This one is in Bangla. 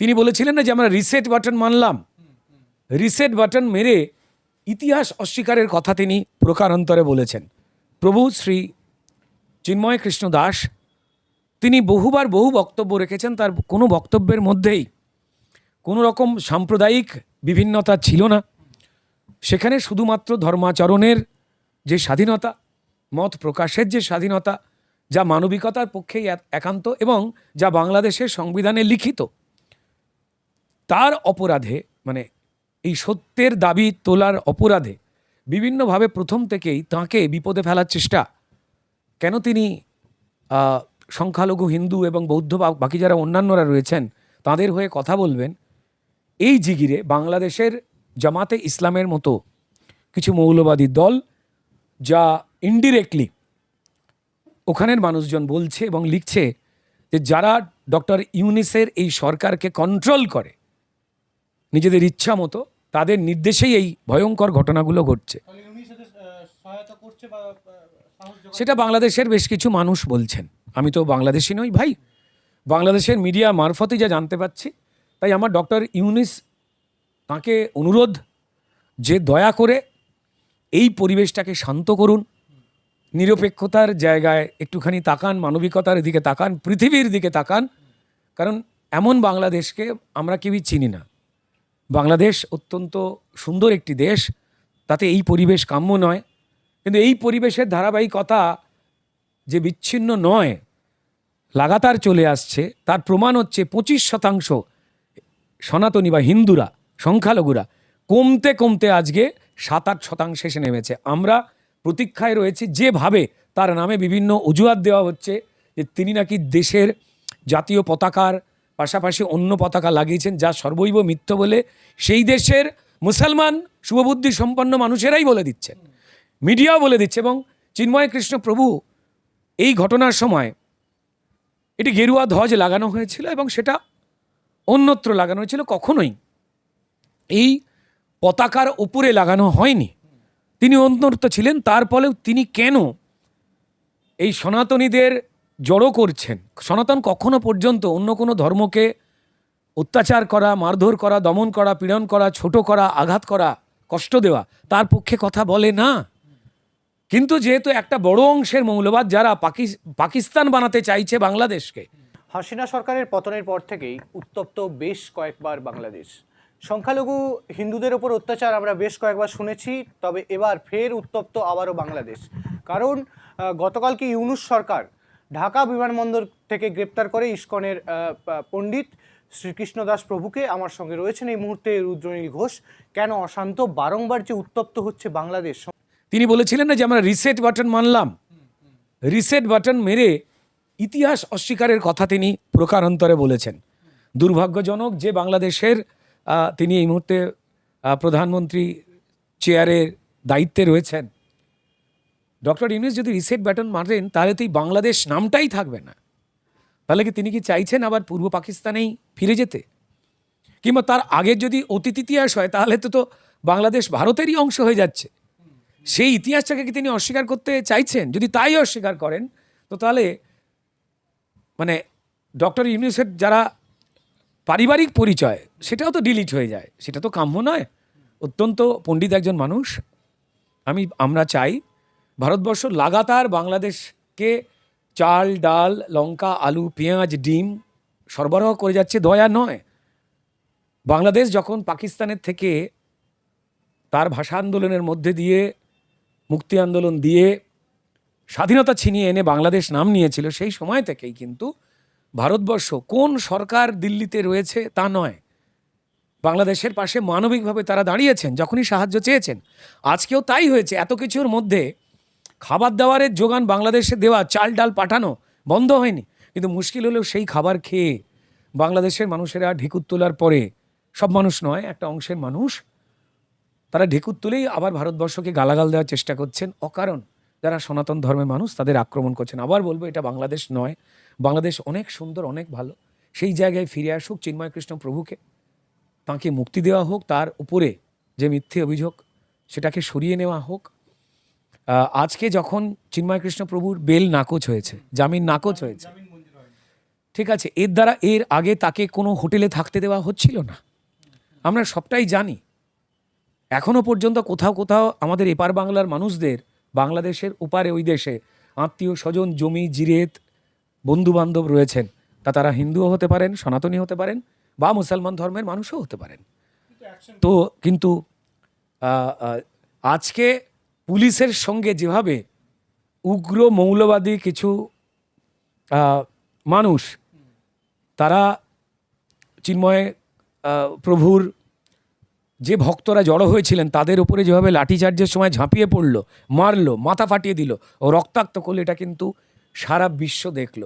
তিনি বলেছিলেন না যে আমরা রিসেট বাটন মানলাম। রিসেট বাটন মেরে ইতিহাস অস্বীকারের কথা তিনি প্রকারান্তরে বলেছেন। প্রভু শ্রী চিন্ময় কৃষ্ণ দাস, তিনি বহুবার বহু বক্তব্য রেখেছেন, তার কোনো বক্তব্যের মধ্যেই কোনো রকম সাম্প্রদায়িক বিভিন্নতা ছিল না। সেখানে শুধুমাত্র ধর্মাচরণের যে স্বাধীনতা, মত প্রকাশের যে স্বাধীনতা, যা মানবিকতার পক্ষেই একান্ত এবং যা বাংলাদেশের সংবিধানে লিখিত তার অপরাধে মানে এই সত্যের দাবি তোলার অপরাধে বিভিন্নভাবে প্রথম থেকেই তাঁকে বিপদে ফেলার চেষ্টা। কেন তিনি সংখ্যালঘু হিন্দু এবং বৌদ্ধ বাকি যারা অন্যান্যরা রয়েছেন, তাদের হয়ে কথা বলবেন? এই জিগিরে বাংলাদেশের জামাতে ইসলামের মতো কিছু মৌলবাদী দল, যা ইনডিরেক্টলি ওখানের মানুষজন বলছে এবং লিখছে যে যারা ডক্টর ইউনিসের এই সরকারকে কন্ট্রোল করে নিজেদের ইচ্ছা মতো তাদের নির্দেশেই এই ভয়ঙ্কর ঘটনাগুলো ঘটছে? সেটা বাংলাদেশের বেশ কিছু মানুষ বলছেন। আমি তো বাংলাদেশি নই ভাই। বাংলাদেশের মিডিয়া মারফতই যা জানতে পাচ্ছি তাই আমার ডক্টর ইউনিস তাকে অনুরোধ যে দয়া করে এই পরিবেশটাকে শান্ত করুন নিরপেক্ষতার জায়গায় একটুখানি তাকান মানবিকতার দিকে তাকান পৃথিবীর দিকে তাকান কারণ এমন বাংলাদেশকে আমরা কেউই চিনি না। বাংলাদেশ অত্যন্ত সুন্দর একটি দেশ। তাতে এই পরিবেশ কাম্য নয়। কিন্তু এই পরিবেশের ধারাবাহিকতা যে বিচ্ছিন্ন নয়, লাগাতার চলে আসছে। তার প্রমাণ হচ্ছে পঁচিশ শতাংশ সনাতনী বা হিন্দুরা, সংখ্যালঘুরা কমতে কমতে আজকে সাত আট শতাংশে এসে নেমেছে। আমরা প্রতীক্ষায় রয়েছি যেভাবে তার নামে বিভিন্ন অজুহাত দেওয়া হচ্ছে যে তিনি নাকি দেশের জাতীয় পতাকার পাশাপাশি অন্য পতাকা লাগিয়েছেন, যা সর্বৈব মিথ্য বলে সেই দেশের মুসলমান শুভবুদ্ধি সম্পন্ন মানুষেরাই বলে দিচ্ছেন। মিডিয়াও বলে দিচ্ছে এবং চিন্ময় কৃষ্ণ প্রভু এই ঘটনার সময় এটি গেরুয়া ধ্বজ লাগানো হয়েছিল এবং সেটা অন্যত্র লাগানো হয়েছিল, কখনোই এই পতাকার উপরে লাগানো হয়নি। তিনি অন্যত্র ছিলেন, তার ফলেও তিনি কেন এই সনাতনীদের জড়ো করছেন। সনাতন কখনো পর্যন্ত অন্য কোনো ধর্মকে অত্যাচার করা, মারধর করা, দমন করা, পীড়ন করা, ছোট করা, আঘাত করা, কষ্ট দেওয়া, তার পক্ষে কথা বলে না। কিন্তু যেহেতু একটা বড় অংশের মৌলবাদ যারা পাকিস্তান বানাতে চাইছে বাংলাদেশকে। হাসিনা সরকারের পতনের পর থেকেই উত্তপ্ত বেশ কয়েকবার বাংলাদেশ। সংখ্যালঘু হিন্দুদের ওপর অত্যাচার আমরা বেশ কয়েকবার শুনেছি, তবে এবার ফের উত্তপ্ত আবারও বাংলাদেশ। কারণ গতকালকে ইউনুস সরকার ঢাকা বিমানবন্দর থেকে গ্রেপ্তার করে ইস্কনের পণ্ডিত শ্রীকৃষ্ণ দাস প্রভুকে আমার সঙ্গে রয়েছেন এই মুহূর্তে রুদ্রনীল ঘোষ। কেন অশান্ত? বারংবার যে উত্তপ্ত হচ্ছে বাংলাদেশ। তিনি বলেছিলেন না যে আমরা রিসেট বাটন মানলাম। রিসেট বাটন মেরে ইতিহাস অস্বীকারের কথা তিনি প্রকারান্তরে বলেছেন। দুর্ভাগ্যজনক যে বাংলাদেশের তিনি এই মুহূর্তে প্রধানমন্ত্রী চেয়ারের দায়িত্বে রয়েছেন। ডক্টর ইউনুস যদি রিসেট ব্যাটন মারেন, তাহলে তো এই বাংলাদেশ নামটাই থাকবে না। তাহলে কি তিনি কি চাইছেন আবার পূর্ব পাকিস্তানেই ফিরে যেতে? কিংবা তার আগের যদি অতীত ইতিহাস হয়, তাহলে তো তো বাংলাদেশ ভারতেরই অংশ হয়ে যাচ্ছে। সেই ইতিহাসটাকে কি তিনি অস্বীকার করতে চাইছেন? যদি তাই অস্বীকার করেন, তো তাহলে মানে ডক্টর ইউনিসের যারা পারিবারিক পরিচয়, সেটাও তো ডিলিট হয়ে যায়। সেটা তো কাম্য নয়। অত্যন্ত পণ্ডিত একজন মানুষ। আমি, আমরা চাই ভারতবর্ষ লাগাতার বাংলাদেশকে চাল, ডাল, লঙ্কা, আলু, পেঁয়াজ, ডিম সরবরাহ করে যাচ্ছে দয়া নয়। বাংলাদেশ যখন পাকিস্তানের থেকে তার ভাষা আন্দোলনের মধ্যে দিয়ে, মুক্তি আন্দোলন দিয়ে স্বাধীনতা ছিনিয়ে এনে বাংলাদেশ নাম নিয়েছিল, সেই সময় থেকেই কিন্তু ভারতবর্ষ কোন সরকার দিল্লিতে রয়েছে তা নয়। বাংলাদেশের পাশে মানবিকভাবে তারা দাঁড়িয়েছেন, যখনই সাহায্য চেয়েছেন। আজকেও তাই হয়েছে। এত কিছুর মধ্যে খাবার দাবারের যোগান বাংলাদেশে দেওয়া, চাল ডাল পাঠানো বন্ধ হয়নি। কিন্তু মুশকিল হলেও সেই খাবার খেয়ে বাংলাদেশের মানুষেরা ঢেকুর তোলার পরে, সব মানুষ নয়, একটা অংশের মানুষ, তারা ঢেকুর তুলেই আবার ভারতবর্ষকে গালাগাল দেওয়ার চেষ্টা করছেন। অকারণ যারা সনাতন ধর্মের মানুষ, তাদের আক্রমণ করছেন। আবার বলব, এটা বাংলাদেশ নয়, বাংলাদেশ অনেক সুন্দর, অনেক ভালো। সেই জায়গায় ফিরে আসুক চিন্ময় কৃষ্ণ প্রভুকে। তাকে মুক্তি দেওয়া হোক, তার উপরে যে মিথ্যে অভিযোগ, সেটাকে সরিয়ে নেওয়া হোক। আজকে যখন চিন্ময় কৃষ্ণ প্রভুর বেল নাকচ হয়েছে, জামিন নাকচ হয়েছে, ঠিক আছে, এর দ্বারা এর আগে তাকে কোনো হোটেলে থাকতে দেওয়া হচ্ছিল না। আমরা সবটাই জানি। এখনও পর্যন্ত কোথাও কোথাও আমাদের এপার বাংলার মানুষদের, বাংলাদেশের ওপারে ওই দেশে আত্মীয় স্বজন, জমি, জিরেত বন্ধু বান্ধব রয়েছেন। তা তারা হিন্দুও হতে পারেন, সনাতনী হতে পারেন, বা মুসলমান ধর্মের মানুষও হতে পারেন। তো কিন্তু আজকে পুলিশের সঙ্গে যেভাবে উগ্র মৌলবাদী কিছু মানুষ, তারা চিন্ময় প্রভুর যে ভক্তরা জড়ো হয়েছিলেন, তাদের উপরে যেভাবে লাঠিচার্জের সময় ঝাঁপিয়ে পড়ল, মারলো, মাথা ফাটিয়ে দিল, ও রক্তাক্ত করল, এটা কিন্তু সারা বিশ্ব দেখল।